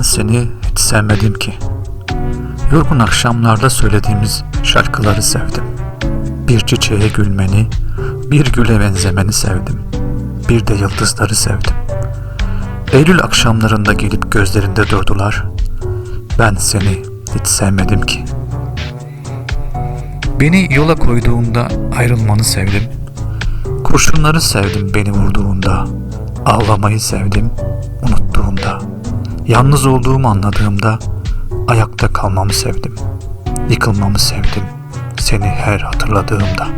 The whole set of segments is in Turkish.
seni hiç sevmedim ki. Yorgun akşamlarda söylediğimiz şarkıları sevdim. Bir çiçeğe gülmeni, bir güle benzemeni sevdim. Bir de yıldızları sevdim. Eylül akşamlarında gelip gözlerinde durdular. Ben seni hiç sevmedim ki. Beni yola koyduğunda ayrılmanı sevdim. Kurşunları sevdim beni vurduğunda. Ağlamayı sevdim unuttuğumda. Yalnız olduğumu anladığımda ayakta kalmamı sevdim. Yıkılmamı sevdim seni her hatırladığımda.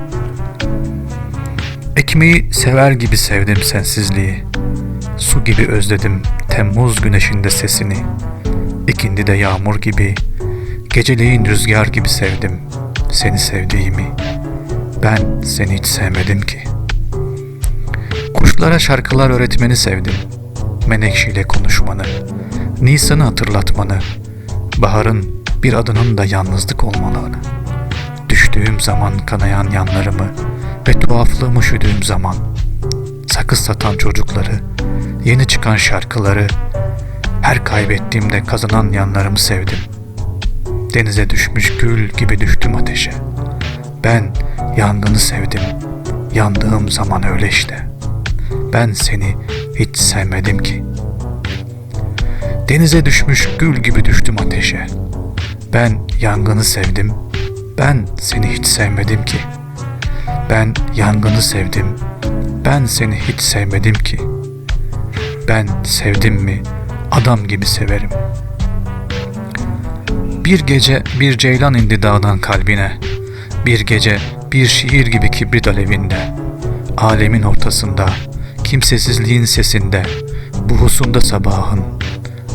Ekmeği sever gibi sevdim sensizliği. Su gibi özledim Temmuz güneşinde sesini. İkindi de yağmur gibi, geceleyin rüzgar gibi sevdim seni sevdiğimi. Ben seni hiç sevmedim ki. Kuşlara şarkılar öğretmeni sevdim. Menekşeyle konuşmanı, Nisan'ı hatırlatmanı, baharın bir adının da yalnızlık olmalığını. Düştüğüm zaman kanayan yanlarımı ve tuhaflığımı üşüdüğüm zaman sakız satan çocukları, yeni çıkan şarkıları, her kaybettiğimde kazanan yanlarımı sevdim. Denize düşmüş gül gibi düştüm ateşe. Ben yangını sevdim. Yandığım zaman öyle işte. Ben seni hiç sevmedim ki. Denize düşmüş gül gibi düştüm ateşe. Ben yangını sevdim. Ben seni hiç sevmedim ki. Ben yangını sevdim. Ben seni hiç sevmedim ki. Ben sevdim mi adam gibi severim. Bir gece bir ceylan indi dağdan kalbine. Bir gece bir şiir gibi kibrit alevinde. Alemin ortasında, kimsesizliğin sesinde, buhusunda sabahın,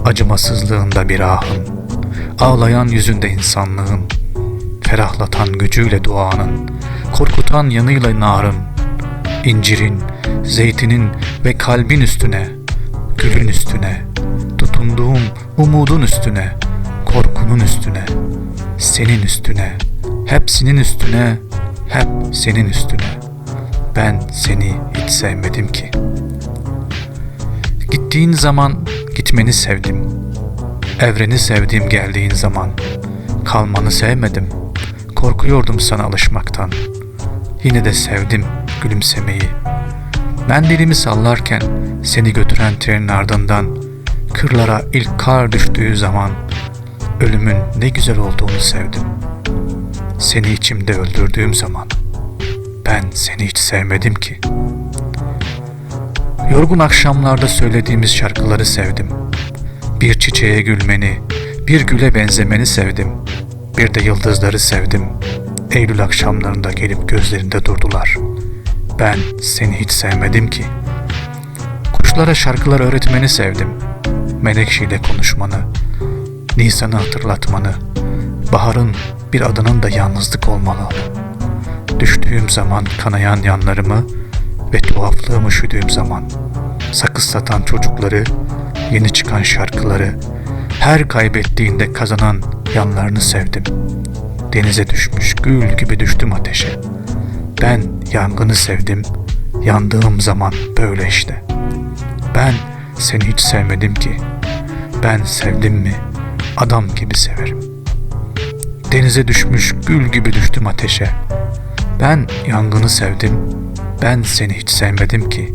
acımasızlığında bir ahın, ağlayan yüzünde insanlığın, ferahlatan gücüyle duanın, korkutan yanıyla narın, incirin, zeytinin ve kalbin üstüne, gülün üstüne, tutunduğum umudun üstüne, korkunun üstüne, senin üstüne, hepsinin üstüne, hep senin üstüne. Ben seni hiç sevmedim ki. Gittiğin zaman gitmeni sevdim. Evreni sevdiğim geldiğin zaman kalmanı sevmedim. Korkuyordum sana alışmaktan. Yine de sevdim gülümsemeyi. Mendilimi sallarken seni götüren trenin ardından kırlara ilk kar düştüğü zaman ölümün ne güzel olduğunu sevdim. Seni içimde öldürdüğüm zaman ben seni hiç sevmedim ki. Yorgun akşamlarda söylediğimiz şarkıları sevdim. Bir çiçeğe gülmeni, bir güle benzemeni sevdim. Bir de yıldızları sevdim. Eylül akşamlarında gelip gözlerinde durdular. Ben seni hiç sevmedim ki. Kuşlara şarkılar öğretmeni sevdim. Menekşeyle konuşmanı, Nisan'ı hatırlatmanı, baharın bir adının da yalnızlık olmalı. Düştüğüm zaman kanayan yanlarımı ve tuhaflığımı üşüdüğüm zaman sakız satan çocukları, yeni çıkan şarkıları, her kaybettiğinde kazanan yanlarını sevdim. Denize düşmüş gül gibi düştüm ateşe. Ben yangını sevdim, yandığım zaman böyle işte. Ben seni hiç sevmedim ki. Ben sevdim mi adam gibi severim. Denize düşmüş gül gibi düştüm ateşe. Ben yangını sevdim, ben seni hiç sevmedim ki.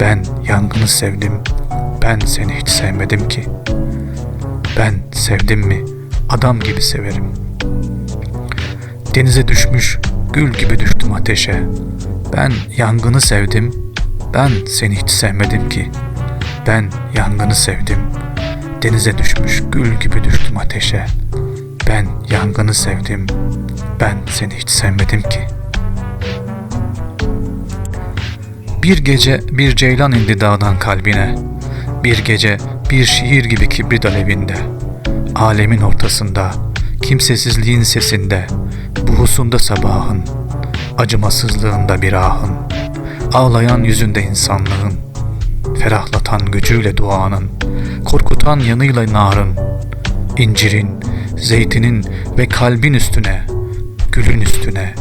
Ben yangını sevdim, ben seni hiç sevmedim ki. Ben sevdim mi adam gibi severim. Denize düşmüş gül gibi düştüm ateşe. Ben yangını sevdim, ben seni hiç sevmedim ki. Ben yangını sevdim, denize düşmüş gül gibi düştüm ateşe. Ben yangını sevdim, ben seni hiç sevmedim ki. Bir gece bir ceylan indi dağdan kalbine. Bir gece bir şiir gibi kibrit alevinde. Alemin ortasında, kimsesizliğin sesinde, buhusunda sabahın, acımasızlığında bir ahın, ağlayan yüzünde insanlığın, ferahlatan gücüyle duanın, korkutan yanıyla narın, incirin, zeytinin ve kalbin üstüne, gülün üstüne,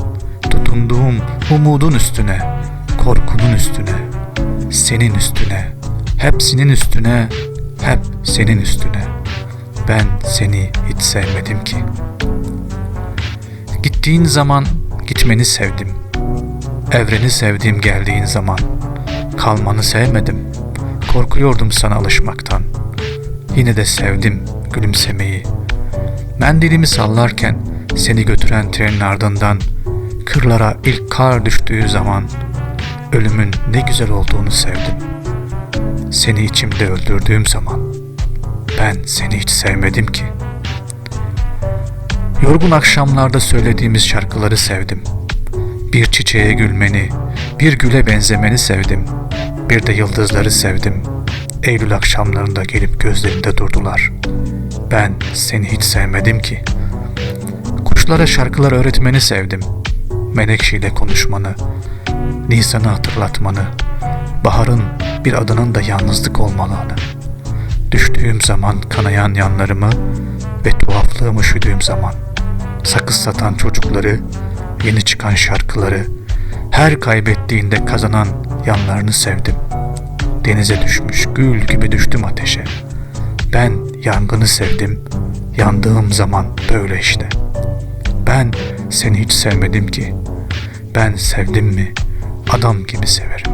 tutunduğum umudun üstüne, korkunun üstüne, senin üstüne, hepsinin üstüne, hep senin üstüne. Ben seni hiç sevmedim ki. Gittiğin zaman gitmeni sevdim. Evreni sevdiğim geldiğin zaman kalmanı sevmedim. Korkuyordum sana alışmaktan. Yine de sevdim gülümsemeyi. Mendilimi sallarken seni götüren trenin ardından kırlara ilk kar düştüğü zaman ölümün ne güzel olduğunu sevdim. Seni içimde öldürdüğüm zaman ben seni hiç sevmedim ki. Yorgun akşamlarda söylediğimiz şarkıları sevdim. Bir çiçeğe gülmeni, bir güle benzemeni sevdim. Bir de yıldızları sevdim. Eylül akşamlarında gelip gözlerimde durdular. Ben seni hiç sevmedim ki. Kuşlara şarkılar öğretmeni sevdim. Menekşe ile konuşmanı, Nisan'ı hatırlatmanı, baharın bir adının da yalnızlık olmalığını. Düştüğüm zaman kanayan yanlarımı ve tuhaflığımı üşüdüğüm zaman sakız satan çocukları, yeni çıkan şarkıları, her kaybettiğinde kazanan yanlarını sevdim. Denize düşmüş gül gibi düştüm ateşe. Ben yangını sevdim, yandığım zaman böyle işte. Ben seni hiç sevmedim ki. Ben sevdim mi adam gibi severim.